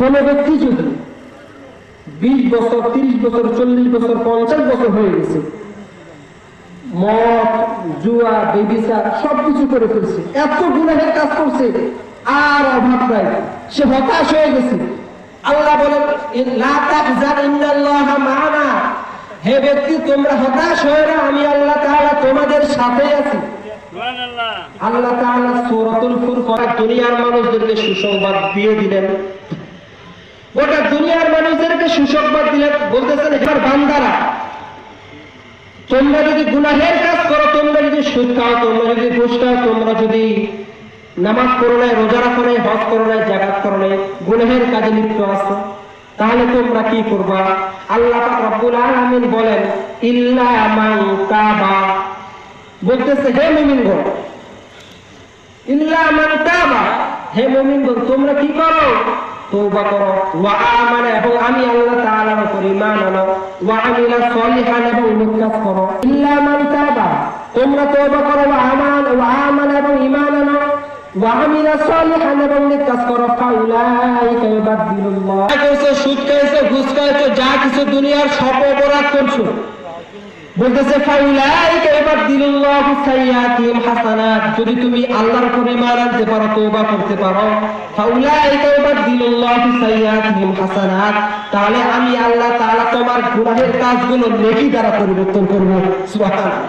কোন ব্যক্তি যদি বিশ বছর তিরিশ বছর চল্লিশ বছর পঞ্চাশ বছর হয়ে গেছে মদ জুয়া বেবিচার সবকিছু করে ফেলছে এত গুণাহের কাজ করছে আর অভাব নাই সে হতাশ হয়ে গেছে। আল্লাহ বলেন হে ব্যক্তি তোমরা হতাশ হয়ে না আমি আল্লাহ তাআলা তোমাদের সাথে আছি। আল্লাহ তাআলা সূরাতুল ফুরকান দুনিয়ার মানুষদেরকে সুসংবাদ দিয়ে দিলেন। মানুষদেরকে সুসংবাদ দিলেন বলতেছেন, এবার বান্দারা, তোমরা যদি গুনাহের কাজ করো, তোমরা যদি সুদ খাও, তোমরা যদি ঘুষ খাও, তোমরা যদি নামাজ করো নাই, রোজা রাখো নাই, হজ করো নাই জাগাত করো নাই, গুনাহের কাজে লিপ্ত আছো, তাহলে তোমরা কি করবা? আল্লাহ রব্বুল আলামিন বলেন, ইল্লা মান তাবা। বলতেছে, হে মুমিনগণ, ইল্লা মান তাবা। হে মুমিনগণ, তোমরা কি করো? করো। ওয়া এবং আমি আল্লাহ তাআলার উপর ঈমান আনো। ওয়া আমিলা সলিহান, এবং নেক করো। ইল্লা মান তাবা। তোমরা করো, ওয়া আমান, ওয়া এবং ঈমান আনো। ওয়া আমিলা সলিহান, এবং নেক করো। ফাউলাইকা ইউবাদদিলুল্লাহ। সুদ ঘুষ যা কিছু দুনিয়ার সব অপরাধ করছ। বলতেছে, ফাউলাইকা যদি তুমি আল্লাহর উপর ঈমান আনতে পারো, তওবা করতে পারো তাহলে আমি আল্লাহ তোমার গুনাহের কাজগুলো নেকি দ্বারা পরিবর্তন করব।